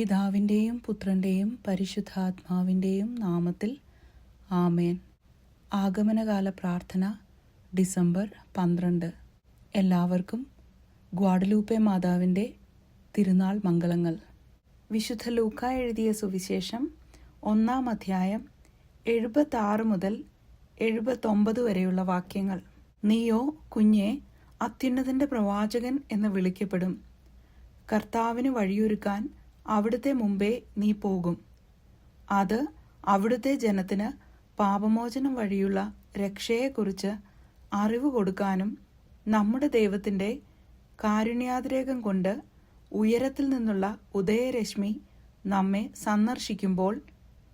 പിതാവിന്റെയും പുത്രന്റെയും പരിശുദ്ധാത്മാവിന്റെയും നാമത്തിൽ ആമേൻ. ആഗമനകാല പ്രാർത്ഥന ഡിസംബർ പന്ത്രണ്ട്. എല്ലാവർക്കും ഗ്വാഡലൂപ്പെ മാതാവിന്റെ തിരുനാൾ മംഗളങ്ങൾ. വിശുദ്ധ ലൂക്ക എഴുതിയ സുവിശേഷം ഒന്നാം അധ്യായം എഴുപത്താറ് മുതൽ എഴുപത്തൊമ്പത് വരെയുള്ള വാക്യങ്ങൾ. നീയോ കുഞ്ഞെ അത്യുന്നതന്റെ പ്രവാചകൻ എന്ന് വിളിക്കപ്പെടും. കർത്താവിന് വഴിയൊരുക്കാൻ അവിടുത്തെ മുമ്പേ നീ പോകും. അത് അവിടുത്തെ ജനത്തിന് പാപമോചനം വഴിയുള്ള രക്ഷയെക്കുറിച്ച് അറിവ് കൊടുക്കാനും നമ്മുടെ ദൈവത്തിന്റെ കാരുണ്യാതിരേകം കൊണ്ട് ഉയരത്തിൽ നിന്നുള്ള ഉദയരശ്മി നമ്മെ സന്ദർശിക്കുമ്പോൾ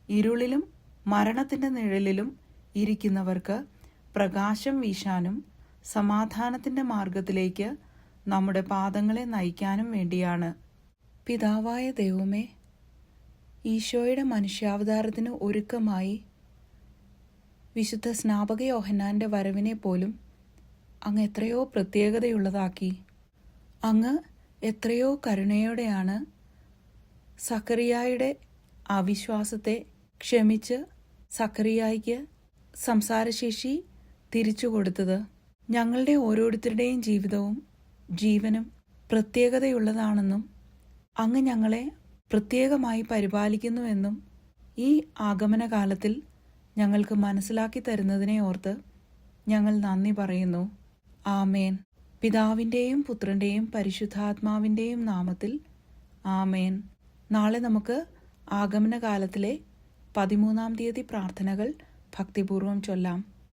ഇരുളിലും മരണത്തിന്റെ നിഴലിലും ഇരിക്കുന്നവർക്ക് പ്രകാശം വീശാനും സമാധാനത്തിന്റെ മാർഗത്തിലേക്ക് നമ്മുടെ പാദങ്ങളെ നയിക്കാനും വേണ്ടിയാണ്. പിതാവായ ദൈവമേ ഈശോയുടെ മനുഷ്യാവതാരത്തിന് ഒരുക്കമായി വിശുദ്ധ സ്നാപക യോഹന്നാന്റെ വരവിനെ പോലും അങ്ങ് എത്രയോ പ്രത്യേകതയുള്ളതാക്കി. അങ്ങ് എത്രയോ കരുണയോടെയാണ് സക്കറിയായുടെ അവിശ്വാസത്തെ ക്ഷമിച്ച് സക്കറിയായിക്ക് സംസാരശേഷി തിരിച്ചു കൊടുത്തത്. ഞങ്ങളുടെ ഓരോരുത്തരുടെയും ജീവിതവും ജീവനും പ്രത്യേകതയുള്ളതാണെന്നും അങ്ങ് ഞങ്ങളെ പ്രത്യേകമായി പരിപാലിക്കുന്നുവെന്നും ഈ ആഗമനകാലത്തിൽ ഞങ്ങൾക്ക് മനസ്സിലാക്കി തരുന്നതിനെ ഓർത്ത് ഞങ്ങൾ നന്ദി പറയുന്നു. ആമേൻ. പിതാവിന്റെയും പുത്രന്റെയും പരിശുദ്ധാത്മാവിന്റെയും നാമത്തിൽ ആമേൻ. നാളെ നമുക്ക് ആഗമനകാലത്തിലെ പതിമൂന്നാം തീയതി പ്രാർത്ഥനകൾ ഭക്തിപൂർവം ചൊല്ലാം.